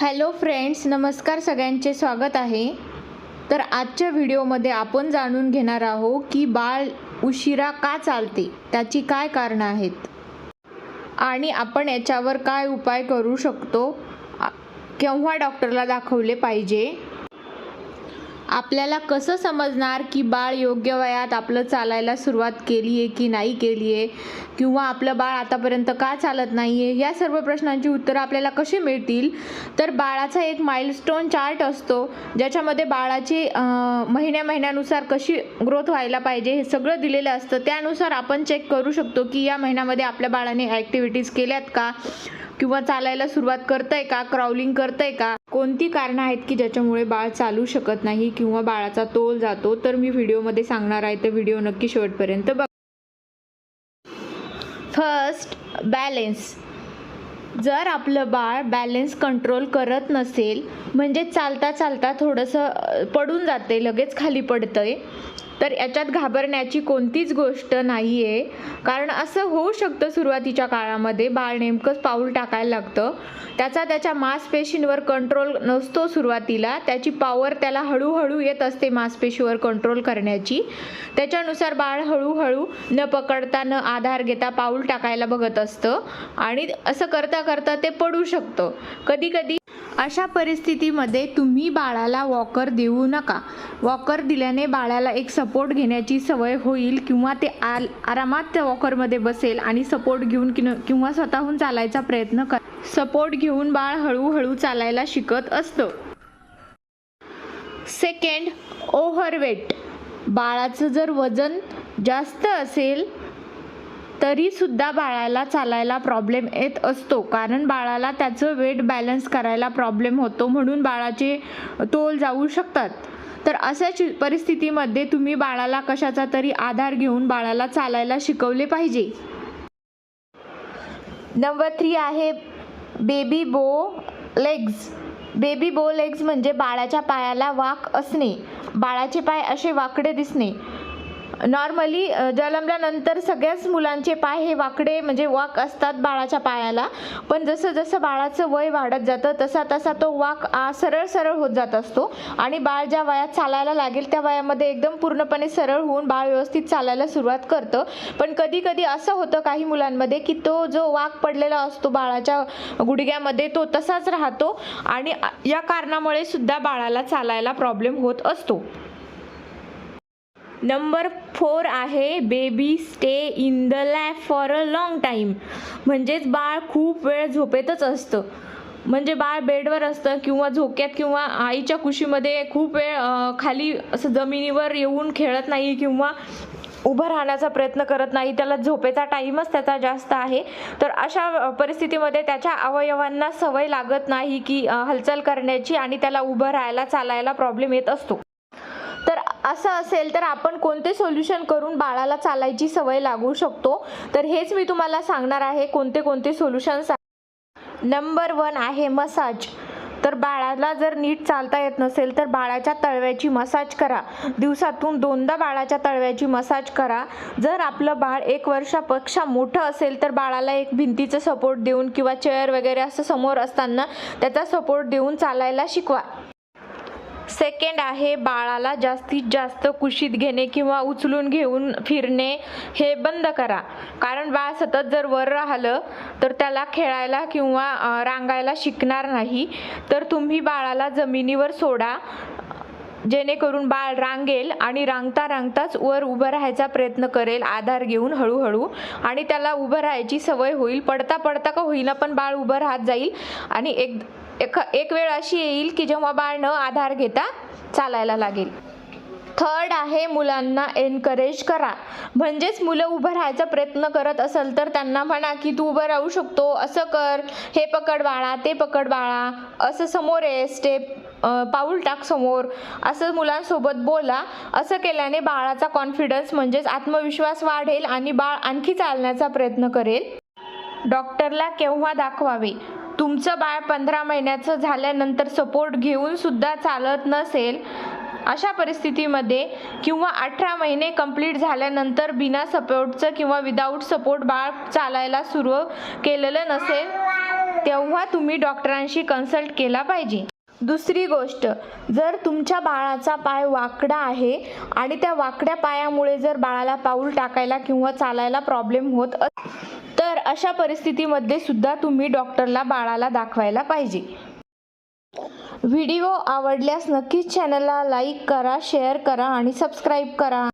Hello friends नमस्कार सगळ्यांचे स्वागत आहे. तर आजच्या व्हिडिओमध्ये आपण जाणून घेणार आहोत की बाळ उशिरा का चालते त्याची काय कारणं आहेत? आणि आपण याच्यावर काय उपाय करू शकतो केव्हा डॉक्टरला दाखवले पाहिजे? आपल्याला कसं समजणार की बाळ योग्य वयात आपलं चालायला सुरुवात केली आहे की नाही केली आहे किंवा आपलं बाळ आतापर्यंत का चालत नाही आहे या सर्व प्रश्नांची उत्तरं आपल्याला कशी मिळतील? तर बाळाचा एक माइलस्टोन चार्ट असतो ज्याच्यामध्ये बाळाची महिन्या महिन्यानुसार कशी ग्रोथ व्हायला पाहिजे हे सगळं दिलेलं असतं. त्यानुसार आपण चेक करू शकतो की या महिन्यामध्ये आपल्या बाळाने ॲक्टिव्हिटीज केल्यात का? किंवा चालायला सुरुवात करतंय का? क्राउलिंग करतंय का? कोणती कारणं आहेत की ज्याच्यामुळे बाळ चालू शकत नाही? किंवा बाळाचा तोल जातो तर मी व्हिडिओमध्ये सांगणार आहे तर व्हिडिओ नक्की शेवटपर्यंत बघ. फर्स्ट बॅलेन्स जर आपलं बाळ बॅलेन्स कंट्रोल करत नसेल म्हणजे चालता चालता थोडंसं पडून जाते लगेच खाली पडतंय तर याच्यात घाबरण्याची कोणतीच गोष्ट नाही आहे कारण असं होऊ शकतं सुरुवातीच्या काळामध्ये बाळ नेमकंच पाऊल टाकायला लागतं. त्याचा त्याच्या मांसपेशींवर कंट्रोल नसतो सुरुवातीला. त्याची पॉवर त्याला हळूहळू येत असते मांसपेशीवर कंट्रोल करण्याची. त्याच्यानुसार बाळ हळूहळू न पकडता न आधार घेता पाऊल टाकायला बघत असतं. आणि असं करता करता ते पडू शकतं. कधी कधी अशा परिस्थितीमध्ये तुम्ही बाळाला वॉकर देऊ नका. वॉकर दिल्याने बाळाला एक सपोर्ट घेण्याची सवय होईल किंवा ते आल आरामात त्या वॉकरमध्ये बसेल आणि सपोर्ट घेऊन किन किंवा स्वतःहून चालायचा प्रयत्न कर सपोर्ट घेऊन बाळ हळूहळू चालायला शिकत असतं. Second overweight. बाळाचं जर वजन जास्त असेल तरी सुद्धा बाळाला चालायला प्रॉब्लेम येत असतो. कारण बाळाला त्याचं वेट बॅलन्स करायला प्रॉब्लेम होतो म्हणून बाळाचे तोल जाऊ शकतात. तर अशा चि- परिस्थितीमध्ये तुम्ही बाळाला कशाचा तरी आधार घेऊन बाळाला चालायला शिकवले पाहिजे? नंबर थ्री आहे baby bow legs baby bow legs म्हणजे बाळाच्या पायाला वाक असणे. बाळाचे पाय असे वाकडे दिसणे. नॉर्मली जन्मल्यानंतर सगळ्याच मुलांचे पाय हे वाकडे म्हणजे वाक असतात बाळाच्या पायाला. पण जसं जसं बाळाचं वय वाढत जातं तसा तसा तो वाक सरळ सरळ होत जात असतो. आणि बाळ ज्या वयात चालायला लागेल त्या वयामध्ये एकदम पूर्णपणे सरळ होऊन बाळ व्यवस्थित चालायला सुरुवात करतं. पण कधी कधी असं होतं काही मुलांमध्ये की तो जो वाक पडलेला असतो बाळाच्या गुडघ्यामध्ये तो तसाच राहतो. आणि या कारणामुळे सुद्धा बाळाला चालायला प्रॉब्लेम होत असतो. नंबर फोर आहे baby stay in the lap for a long time म्हणजेच बाळ खूप वेळ झोपेतच असतं. म्हणजे बाळ बेडवर असतं किंवा झोक्यात किंवा आईच्या कुशीमध्ये खूप वेळ खाली असं जमिनीवर येऊन खेळत नाही किंवा उभं राहण्याचा प्रयत्न करत नाही त्याला झोपेचा टाईमच त्याचा जास्त आहे. तर अशा परिस्थितीमध्ये त्याच्या अवयवांना सवय लागत नाही की हालचाल करण्याची आणि त्याला उभं राहायला चालायला प्रॉब्लेम येत असतो. असं असेल तर आपण कोणते सोल्युशन करून बाळाला चालायची सवय लागू शकतो? तर हेच मी तुम्हाला सांगणार आहे कोणते कोणते सोल्युशन्स नंबर वन आहे मसाज तर बाळाला जर नीट चालता येत नसेल तर बाळाच्या तळव्याची मसाज करा. दिवसातून दोनदा बाळाच्या तळव्याची मसाज करा. जर आपलं बाळ एक वर्षापेक्षा मोठं असेल तर बाळाला एक भिंतीचं सपोर्ट देऊन किंवा चेअर वगैरे असं समोर असताना त्याचा सपोर्ट देऊन चालायला शिकवा. सेकंड आहे बाळाला जास्तीत जास्त कुशीत घेणे किंवा उचलून घेऊन फिरणे हे बंद करा. कारण बाळ सतत जर वर राहिलं तर त्याला खेळायला किंवा रांगायला शिकणार नाही. तर तुम्ही बाळाला जमिनीवर सोडा. जेणेकरून बाळ रांगेल आणि रांगता रांगताच वर उभं राहायचा प्रयत्न करेल. आधार घेऊन हळूहळू आणि त्याला उभं राहायची सवय होईल. पडता पडता का होईना पण बाळ उभं राहत जाईल. आणि एक एक एक वेळ अशी येईल की जेव्हा बाळ न आधार घेता चालायला लागेल. थर्ड आहे मुलांना एनकरेज करा. म्हणजेच मुलं उभं राहायचा प्रयत्न करत असेल तर त्यांना म्हणा की तू उभं राहू शकतो असं कर. हे पकड बाळा ते पकड बाळा. असं समोर आहे स्टेप पाऊल टाक समोर. असं मुलांसोबत बोला. असं केल्याने बाळाचा कॉन्फिडन्स म्हणजेच आत्मविश्वास वाढेल आणि बाळ आणखी चालण्याचा प्रयत्न करेल. डॉक्टरला केव्हा दाखवावे? तुमचं बाळ पंधरा महिन्याचं झाल्यानंतर सपोर्ट घेऊन सुद्धा चालत नसेल अशा परिस्थितीमध्ये किंवा अठरा महिने कंप्लीट झाल्यानंतर बिना सपोर्टचं किंवा विदाऊट सपोर्ट बाळ चालायला सुरू केलेलं नसेल तेव्हा तुम्ही डॉक्टरांशी कन्सल्ट केला पाहिजे. दुसरी गोष्ट जर तुमच्या बाळाचा पाय वाकडा आहे आणि त्या वाकड्या पायामुळे जर बाळाला पाऊल टाकायला किंवा चालायला प्रॉब्लेम होत अस- तर अशा परिस्थितीमध्ये सुद्धा तुम्ही डॉक्टरला बाळाला दाखवायला पाहिजे. व्हिडिओ आवडल्यास नक्कीच चॅनलला लाईक करा शेअर करा आणि सबस्क्राईब करा.